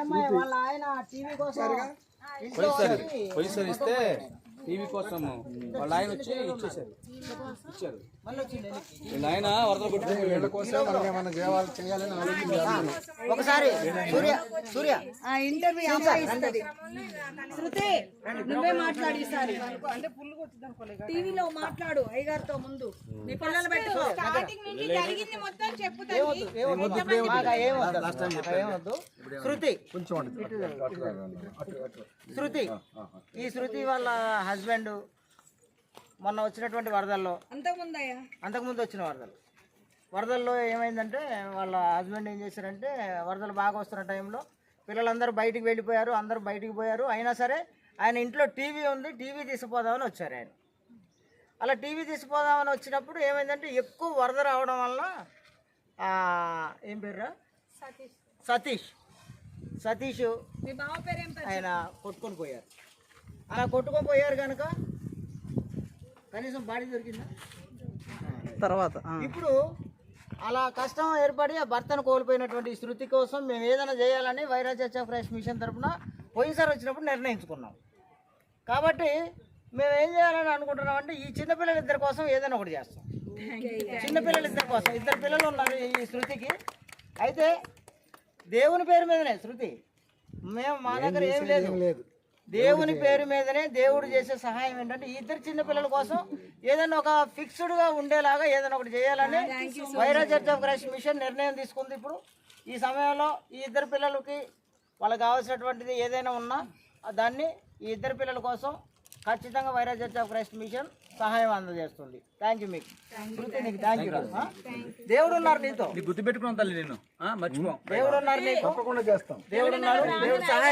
ఏమయ్య, వాళ్ళ ఆయన టీవీ కోసం ఇంట్లో పోయినసారి వచ్చి పోయినసారి ఇస్తే టీవీ కోసం వాళ్ళ ఆయన వచ్చి ఇచ్చేసారు ఇచ్చారు. వీళ్ళ ఆయన వరదలు కొట్టుకుని ఒకసారి సూర్య సూర్య. ఆ ఇంటర్వ్యూ శృతి నువ్వే మాట్లాడి ఈసారి. టీవీలో మాట్లాడు అయ్యగారితో ముందు. నీ పిల్లలు పెట్టుకో. జరిగింది మొత్తం శృతి. ఈ శృతి వాళ్ళ హస్బెండ్ మొన్న వచ్చినటువంటి వరదల్లో అంతకుముందు వచ్చిన వరదలు. వరదల్లో ఏమైందంటే వాళ్ళ హస్బెండ్ ఏం చేశారంటే వరదలు బాగా వస్తున్న టైంలో పిల్లలందరూ బయటికి వెళ్ళిపోయారు అందరూ బయటికి పోయారు. అయినా సరే ఆయన ఇంట్లో టీవీ ఉంది టీవీ తీసుకుపోదామని వచ్చారు ఆయన. అలా టీవీ తీసుకుపోదామని వచ్చినప్పుడు ఏమైందంటే ఎక్కువ వరద రావడం వలన ఆ, ఏం పేర్రా? సతీష్. సతీష్. పేరేం పేరు? ఆయన కొట్టుకొని పోయారు. అలా కొట్టుకొని పోయారు కనుక కనీసం బాడీ దొరికిందా? తర్వాత ఇప్పుడు అలా కష్టం ఏర్పడి ఆ భర్తను కోల్పోయినటువంటి శృతి కోసం మేము ఏదైనా చేయాలని వైరాజ్ చర్చ్ ఆఫ్ క్రైస్ట్ మిషన్ తరఫున పోయినసారి వచ్చినప్పుడు నిర్ణయించుకున్నాం. కాబట్టి మేము ఏం చేయాలని అనుకుంటున్నాం అంటే ఈ చిన్నపిల్లల ఇద్దరి కోసం ఏదైనా ఒకటి చేస్తాం. చిన్నపిల్లల ఇద్దరి కోసం ఇద్దరు పిల్లలు ఉన్నారు ఈ శృతికి. అయితే దేవుని పేరు మీదనే శృతి. మేము మా దగ్గర ఏం లేదు. లేదు. దేవుని పేరు మీదనే దేవుడు చేసే సహాయం ఏంటంటే ఈ ఇద్దరు చిన్న పిల్లల కోసం ఏదైనా ఒక ఫిక్స్డ్గా ఉండేలాగా ఏదైనా ఒకటి చేయాలని Wyra church of Christ mission నిర్ణయం తీసుకుంది ఇప్పుడు. ఈ సమయంలో ఈ ఇద్దరు పిల్లలకి వాళ్ళకి కావాల్సినటువంటిది ఏదైనా ఉన్నా దాన్ని ఈ ఇద్దరు పిల్లల కోసం ఖచ్చితంగా Wyra church of Christ mission సహాయం అందజేస్తుంది. థ్యాంక్ యూ మీకు. నీకు థ్యాంక్ యూ దేవుడు ఉన్నారు నీతో. గుర్తు పెట్టుకున్నాం తల్లి నేను. మర్చిపో. దేవుడు ఉన్నారు నీకు తప్పకుండా చేస్తాం. దేవుడు ఉన్నారు దేవుడు సహాయం